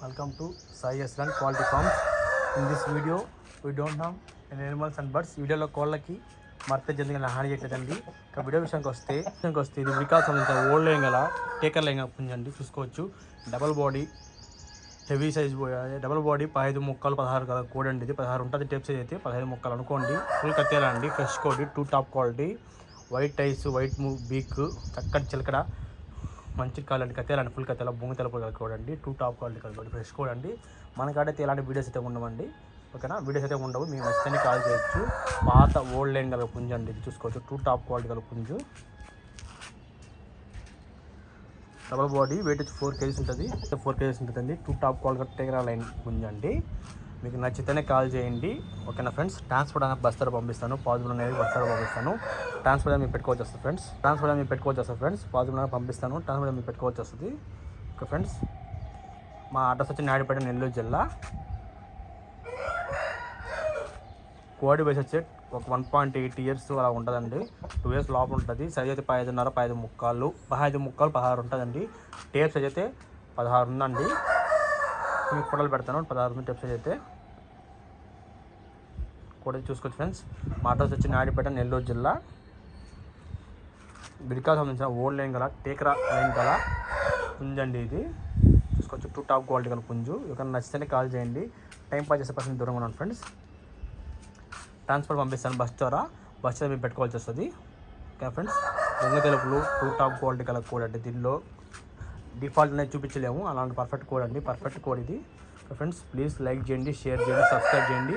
Welcome to Sai Aslan Quality Farms. In this video, we don't have and animals and birds. వీడియోలో కోళ్ళకి మర్త జరిగిన హాని చేయట్లేదండి. ఇక వీడియో విషయానికి వస్తే విషయానికి వస్తే ఇది వికాస్ సంబంధించిన ఓల్డ్ లైన్ గల టేకర్ లైన్ పుంజండి. చూసుకోవచ్చు. Double body heavy size double body పదహైదు ముక్కలు పదహారు కదా కోడి అండి ఇది. పదహారు ఉంటుంది టేప్ సైజ్ అయితే పదహైదు ముక్కలు అనుకోండి. ఫుల్ కత్తేలా అండి ఫ్రెష్ కోడి too top quality white eyes white beak చక్కటి చిలకడ. మంచి కాలండి కత్తెలండి ఫుల్ కత్తెల భూమి తెలుపు కలుకోడండి టూ టాప్ క్వాలిటీ కలుపుకోండి ఫ్రెష్ కూడా అండి మనకాడైతే ఎలాంటి వీడియోస్ అయితే ఉండవండి. ఓకేనా? వీడియోస్ అయితే ఉండవు. మేము వస్తేనే కాల్ చేయొచ్చు. పాత ఓల్డ్ లైన్ గల పుంజు అండి. ఇది చూసుకోవచ్చు. టూ టాప్ క్వాలిటీ గల పుంజు. డబల్ బాడీ వెయిట్ వచ్చి ఫోర్ కేజీస్ ఉంటుంది. ఫోర్ కేజీస్ ఉంటుందండి. టూ టాప్ క్వాలిటీ టెగరా లైన్ పుంజు అండి. మీకు నచ్చితేనే కాల్ చేయండి. ఓకేనా ఫ్రెండ్స్? ట్రాన్స్పోర్ట్ అనేది బస్తాలో పంపిస్తాను. పాజిబుల్ అనేది బస్తాలో పంపిస్తాను. ట్రాన్స్పోర్ట్ అనేది మీరు పెట్టుకోవచ్చు వస్తుంది ఫ్రెండ్స్. ట్రాన్స్పోర్ట్ అనేది మీరు పెట్టుకోవచ్చు వస్తుంది ఫ్రెండ్స్. పాజిబుల్ అనేది పంపిస్తాను. ట్రాన్స్పోర్ట్ అనేది మీరు పెట్టుకోవచ్చు వస్తుంది. Okay friends? మా అడ్రస్ వచ్చి నాయుడుపేట నెల్లూరు జిల్లా. కోడి వయసు వచ్చి ఒక వన్ పాయింట్ ఎయిట్ ఇయర్స్ అలా ఉంటుందండి. టూ ఇయర్స్ లోపల ఉంటుంది. సైజ్ అయితే పదహైదున్నర పదహైదు ముక్కాలు. పదహైదు ముక్కాలు పదహారు ఉంటుందండి. టేప్ సైజ్ అయితే పదహారు ఉందండి. మీకు ఫోటోలు పెడతాను. పదహారు మంది టెప్స్ అయితే. కూడా చూసుకోవచ్చు ఫ్రెండ్స్ మా అడ్రస్ వచ్చి నాయుడుపేట నెల్లూరు జిల్లా. బిడికా సంబంధించిన ఓల్డ్ లైన్ గల టేకరా లైన్ గల పుంజండి ఇది. చూసుకోవచ్చు టూ టాప్ క్వాలిటీ గల పుంజు. ఎవరైనా నచ్చితేనే కాల్ చేయండి. టైం పాస్ చేసే పర్సన్ దూరంగా ఉన్నాను ఫ్రెండ్స్ ట్రాన్స్పోర్ట్ పంపిస్తాను బస్ ద్వారా. బస్ ద్వారా మీరు పెట్టుకోవాల్సి వస్తుంది. ఓకే ఫ్రెండ్స్ దొంగ తెలుపులు టూ టాప్ క్వాలిటీ గల కూడా దీనిలో డిఫాల్ట్ అనేది చూపించలేము. అలాంటి పర్ఫెక్ట్ కోడ్ అండి. పర్ఫెక్ట్ కోడ్ ఇది. ఫ్రెండ్స్ ప్లీజ్ లైక్ చేయండి షేర్ చేయండి సబ్స్క్రైబ్ చేయండి.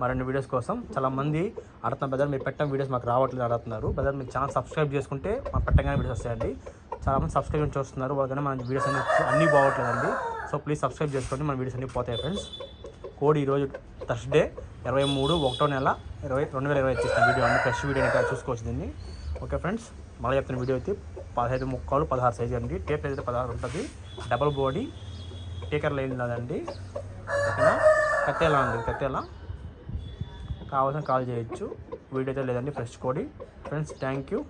మరిన్ని వీడియోస్ కోసం. చాలా మంది అడుగుతున్న బ్రదర్ మీరు పెట్టిన వీడియోస్ మాకు రావట్లేదు అడుగుతున్నారు. బ్రదర్ మీరు ఛానల్ సబ్స్క్రైబ్ చేసుకుంటే మా పెట్టగానే వీడియోస్ వస్తాయండి. చాలా మంది సబ్స్క్రైబ్ చూస్తున్నారు. వాళ్ళకనే మన వీడియోస్ అన్ని అన్నీ బాగోట్లేదండి. సో ప్లీజ్ సబ్స్క్రైబ్ చేసుకోండి. మన వీడియోస్ అన్నీ పోతాయి ఫ్రెండ్స్ కోడ్ ఈరోజు థర్స్డే ఇరవై మూడు ఒకటో నెల ఇరవై రెండు వేల ఇరవై వచ్చేసిన వీడియో అండి. ఫ్రెష్ వీడియో ఇంకా చూసుకోవచ్చు దీన్ని. ఓకే ఫ్రెండ్స్ మళ్ళీ చెప్తున్న వీడియో అయితే పదహైదు ముక్కలు పదహారు సైజు అండి. టేప్ అయితే పదహారు ఉంటుంది. డబల్ బాడీ టేకర్ లేని అదండి ఓకేనా? కత్తేలా అండి కత్తేలా కావాల్సిన కాల్ చేయొచ్చు. వీడియో అయితే లేదండి ఫ్రెష్ కోడి ఫ్రెండ్స్ థ్యాంక్ యూ